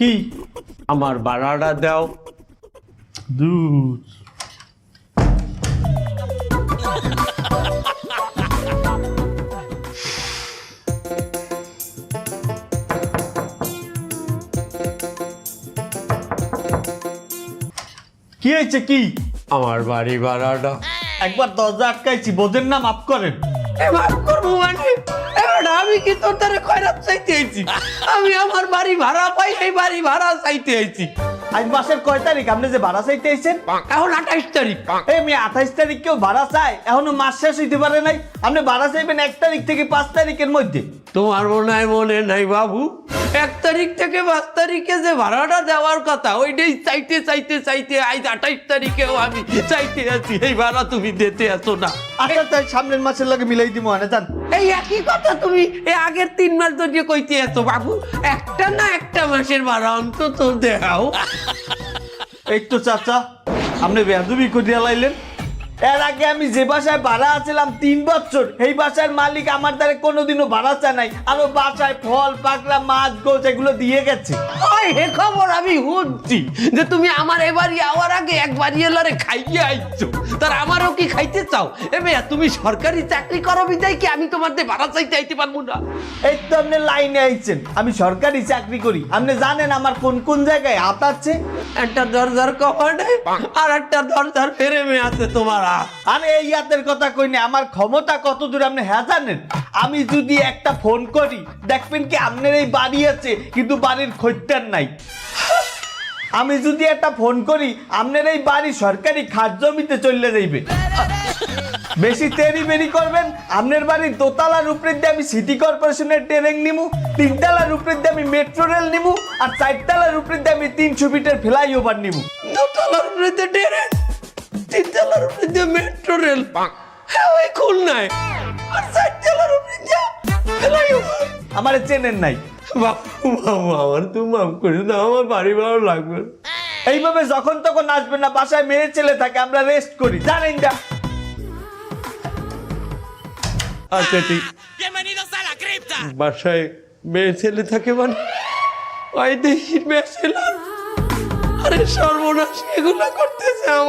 কি? আমার ভাড়াটা দাও। দুধ কি হয়েছে কি? আমার বাড়ি ভাড়াটা একবার দরজা আটকাইছি বোঝেন না মাফ করেন। মাফ করব মানে? আমি কি তোর তারে খয়রাত চাইতে আইছি? আমি আমার বাড়ি ভাড়া পাই এই বাড়ি ভাড়া চাইতে আইছি। আজ মাসের কয় তারিখ? আপনি যে ভাড়া চাইতে আইছেন? এখন আঠাইশ তারিখ। এই মেয়ে আঠাইশ তারিখ কেউ ভাড়া চাই এখনও মাস শেষ হইতে পারে নাই। আপনি ভাড়া চাইবেন এক তারিখ থেকে পাঁচ তারিখের মধ্যে। তোমার মনে হয় মনে নাই বাবু? এক তারিখ থেকে পাঁচ তারিখে যে ভাড়াটা দেওয়ার কথা ওইটাই চাইতে চাইতে চাইতে আজ আঠাইশ তারিখেও আমি চাইতে আছি। এই ভাড়া তুমি দিতে আসো না। আচ্ছা তাই সামনের মাসের লাগে মিলাই দিব আনে জান এই একই কথা তুমি এই আগের তিন মাস ধরে কইতে আছো বাবু। একটা না একটা মাসের ভাড়া অন্তত দেও। এই তো চাচা আপনি বেদবি করিয়া লাইলেন। এর আগে আমি যে বাসায় ভাড়া আছিলাম তিন বছর এই বাসার মালিক আমার দ্বারা কোনোদিনও ভাড়া চায় নাই। আরও বাসায় ফল পাকড়া মাছ গোছ এগুলো দিয়ে গেছে। ওই হে খবর আমি শুনছি যে তুমি আমার এবারই আওয়ার আগে একবার এলারে খাইয়ে আইছো। তার আমারও কি খাইতে চাও? এ মেয়া তুমি সরকারি চাকরি করো বিদায় কি আমি তোমাদের ভাড়া চাইতে আইতে পারব না? এই তো আপনি লাইনে আইছেন। আমি সরকারি চাকরি করি। আপনি জানেন আমার কোন কোন জায়গায় হাত আছে? একটা দরজার কপাটে আর একটা দরজার ফেরেমে আছে তোমার হাত আরে এই হাতের কথা কই না, আমার ক্ষমতা কত দূর আপনি হ্যাঁ জানেন? আমি যদি একটা ফোন করি, দেখবেন কি আপনার এই বাড়ি আছে, কিন্তু বাড়ির খৈত্যার নাই। আমি যদি একটা ফোন করি, আপনার এই বাড়ি সরকারি খাদ্য জমিতে চলে যাইবে। বেশি তেরি বেরি করবেন, আপনার বাড়ির দোতলার উপরে দিয়ে আমি সিটি কর্পোরেশনের ট্রেন নিমু, তিনতলার উপরে দিয়ে আমি মেট্রো রেল নিমু, আর চারতলার উপরে দিয়ে আমি তিনশো ফিটের ফ্লাই ওভার নিমু। দোতলার উপরে ট্রেন? তিনতলার উপরে দিয়ে মেট্রো রেল হ্যাঁ ওই খুলনায়। আর চারতলার উপরে দিয়ে ফ্লাইওভার আমার চেনেন নাই। বাবু বাবু আমার তুমি মাফ করে দাও আমার বাড়ি ভালো লাগবে না। এইভাবে যখন তখন আসবে না বাসায় মেয়ে ছেলে থাকে আমরা রেস্ট করি। জানেন যা। আচ্ছা ঠিক। Bienvenidos a la cripta. বাসায় মেয়ে ছেলে থাকে মানে? ওই দেখি মেয়ে ছেলে। আরে সর্বনাশ এগুলো করতেছে আমার।